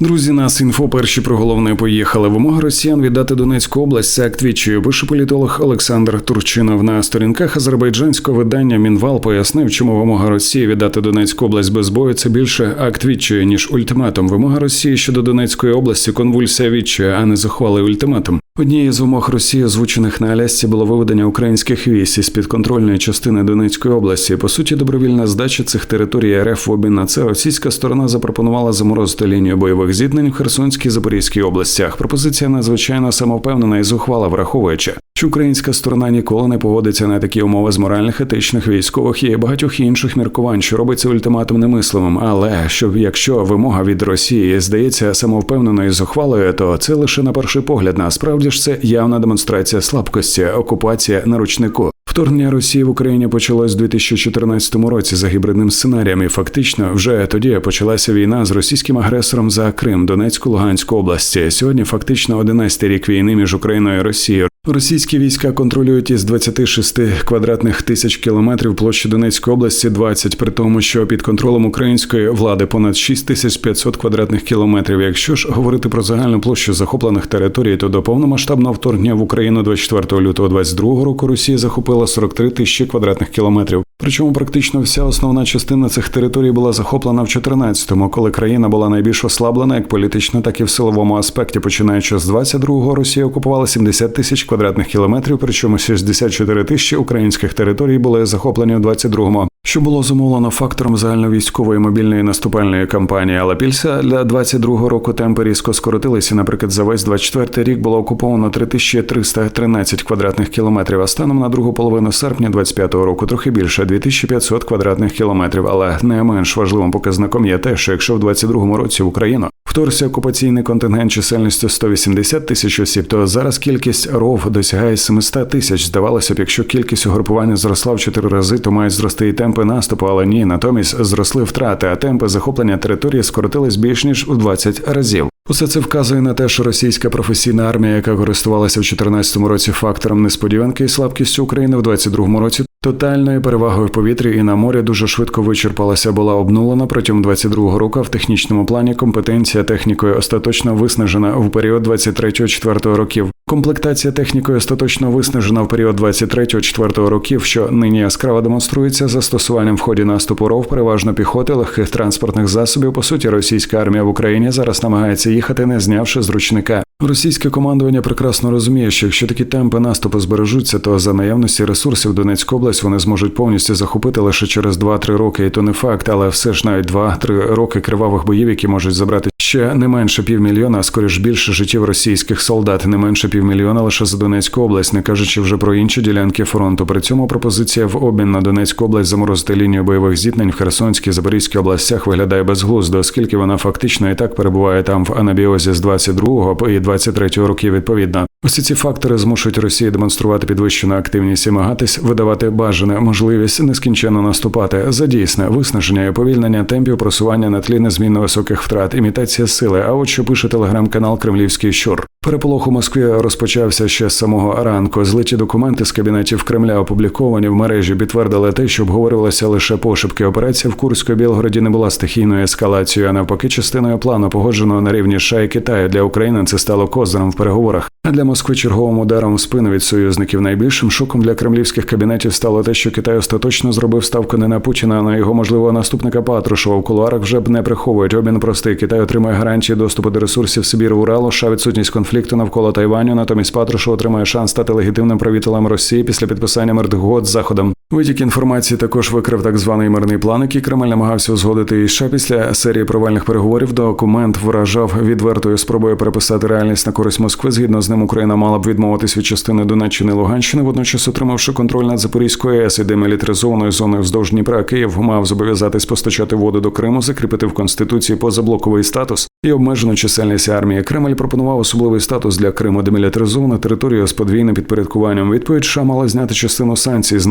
Друзі, нас інфо перші про головне поїхали. Вимога росіян віддати Донецьку область. Це акт. Пише політолог Олександр Турчинов на сторінках азербайджанського видання Мінвал пояснив, чому вимога Росії віддати Донецьку область без бою це більше акт відчаю, ніж ультиматум. Вимога Росії щодо Донецької області конвульсія відчує, а не захвалий ультиматум. Однією з вимог Росії, озвучених на Алясці, було виведення українських військ із підконтрольної частини Донецької області. По суті, добровільна здача цих територій РФ в обмін на це російська сторона запропонувала заморозити лінію бойових зіткнень в Херсонській і Запорізькій областях. Пропозиція надзвичайно самовпевнена і зухвала, враховуючи, що українська сторона ніколи не погодиться на такі умови з моральних, етичних, військових і багатьох інших міркувань, що робиться ультиматум немислимим. Але що якщо вимога від Росії здається самовпевненою зухвалою, то це лише на перший погляд. Насправді ж це явна демонстрація слабкості, окупація на ручнику. Вторгнення Росії в Україні почалось у 2014 році за гібридним сценарієм. І фактично вже тоді почалася війна з російським агресором за Крим, Донецьку, Луганську області. Сьогодні фактично 11 рік війни між Україною і Росією. Російські війська контролюють із 26 квадратних тисяч кілометрів площі Донецької області 20, при тому, що під контролем української влади понад 6500 квадратних кілометрів. Якщо ж говорити про загальну площу захоплених територій, то до повномасштабного вторгнення в Україну 24 лютого 22 року Росія захопила 43 тисячі квадратних кілометрів. Причому практично вся основна частина цих територій була захоплена в 14-му, коли країна була найбільш ослаблена як політично, так і в силовому аспекті. Починаючи з 22-го, Росія окупувала 70 тисяч квадратних кілометрів, причому 64 тисячі українських територій були захоплені в 22-му що було зумовлено фактором загальновійськової мобільної наступальної кампанії. Але після для 22-го року темпи різко скоротилися. Наприклад, за весь 24-й рік було окуповано 3313 квадратних кілометрів. А станом на другу половину серпня 25-го року трохи більше 2500 квадратних кілометрів. Але не менш важливим показником є те, що якщо в 22-му році в Україну вторгся окупаційний контингент чисельністю 180 тисяч осіб, то зараз кількість ров досягає 700 тисяч. Здавалося б, якщо кількість угрупування зросла в 4 рази, то мають зрости і темпи наступу, але ні, натомість зросли втрати, а темпи захоплення території скоротились більш ніж у 20 разів. Усе це вказує на те, що російська професійна армія, яка користувалася в 2014 році фактором несподіванки і слабкістю України в 2022 році, тотальною перевагою в повітрі і на морі дуже швидко вичерпалася, була обнулена протягом 22 року. В технічному плані компетенція технікою остаточно виснажена в період 23-4 років. Комплектація технікою остаточно виснажена в період 23-4 років, що нині яскраво демонструється застосуванням в ході наступу ров, переважно піхоти, легких транспортних засобів. По суті, російська армія в Україні зараз намагається їхати, не знявши з ручника. Російське командування прекрасно розуміє, що якщо такі темпи наступу збережуться, то за наявності ресурсів Донецьку область вони зможуть повністю захопити лише через 2-3 роки, і то не факт, але все ж навіть 2-3 роки кривавих боїв, які можуть забрати ще не менше півмільйона, а скоріш більше життів російських солдат, не менше півмільйона лише за Донецьку область, не кажучи вже про інші ділянки фронту. При цьому пропозиція в обмін на Донецьку область заморозити лінію бойових зіткнень в Херсонській Запорізькій областях виглядає безглуздо, оскільки вона фактично і так перебуває там в анабіозі з 22-го і 23-го років відповідно. Усі ці фактори змушують Росію демонструвати підвищену активність і намагатись видавати бажане можливість нескінченно наступати за дійсне виснаження і повільнення темпів просування на тлі незмінно високих втрат, імітація сили. А от що пише телеграм-канал Кремлівський щур. Переполох у Москві розпочався ще з самого ранку. Злиті документи з кабінетів Кремля опубліковані в мережі підтвердили те, що обговорювалися лише пошепки. Операція в Курську Білгороді не була стихійною ескалацією, а навпаки, частиною плану погодженого на рівні США і Китаю для України. Це стало козиром в переговорах. Для Москви черговим ударом в спину від союзників найбільшим шоком для кремлівських кабінетів стало те, що Китай остаточно зробив ставку не на Путіна, а на його можливого наступника Патрушева. В кулуарах вже б не приховують. Обмін простий Китай отримує гарантії доступу до ресурсів Сибір Уралу, США відсутність конфлікту навколо Тайваню. Натомість Патрушев отримає шанс стати легітимним правителем Росії після підписання мирних з заходом. Витік інформації також викрив так званий мирний план, який Кремль намагався узгодити і США після серії провальних переговорів. Документ вражав відвертою спробою переписати реальність на користь Москви. Згідно з ним, Україна мала б відмовитись від частини Донеччини Луганщини, водночас отримавши контроль над Запорізькою АЕС і демілітаризованою зоною вздовж Дніпра, Київ мав зобов'язатись постачати воду до Криму, закріпити в конституції позаблоковий статус і обмежену чисельність армії. Кремль пропонував особливий статус для Криму, демілітаризована територія з подвійним підпорядкуванням. Відповідь США мала зняти частину санкцій з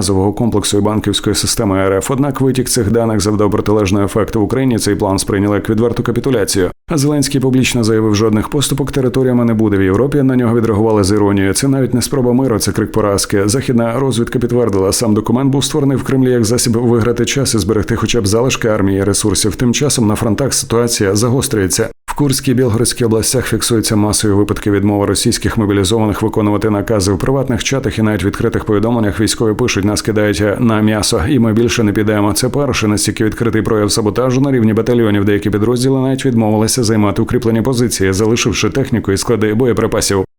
нафтогазового комплексу і банківської системи РФ. Однак витік цих даних завдав протилежного ефекту в Україні. Цей план сприйняли як відверту капітуляцію. А Зеленський публічно заявив, жодних поступок територіями не буде в Європі. На нього відреагували з іронією. Це навіть не спроба миру, це крик поразки. Західна розвідка підтвердила, сам документ був створений в Кремлі як засіб виграти час і зберегти хоча б залишки армії ресурсів. Тим часом на фронтах ситуація загострюється. Курській Білгородській областях фіксуються масові випадки відмови російських мобілізованих виконувати накази в приватних чатах і навіть відкритих повідомленнях. Військові пишуть, нас кидають на м'ясо, і ми більше не підемо. Це перше настільки відкритий прояв саботажу на рівні батальйонів. Деякі підрозділи навіть відмовилися займати укріплені позиції, залишивши техніку і склади боєприпасів.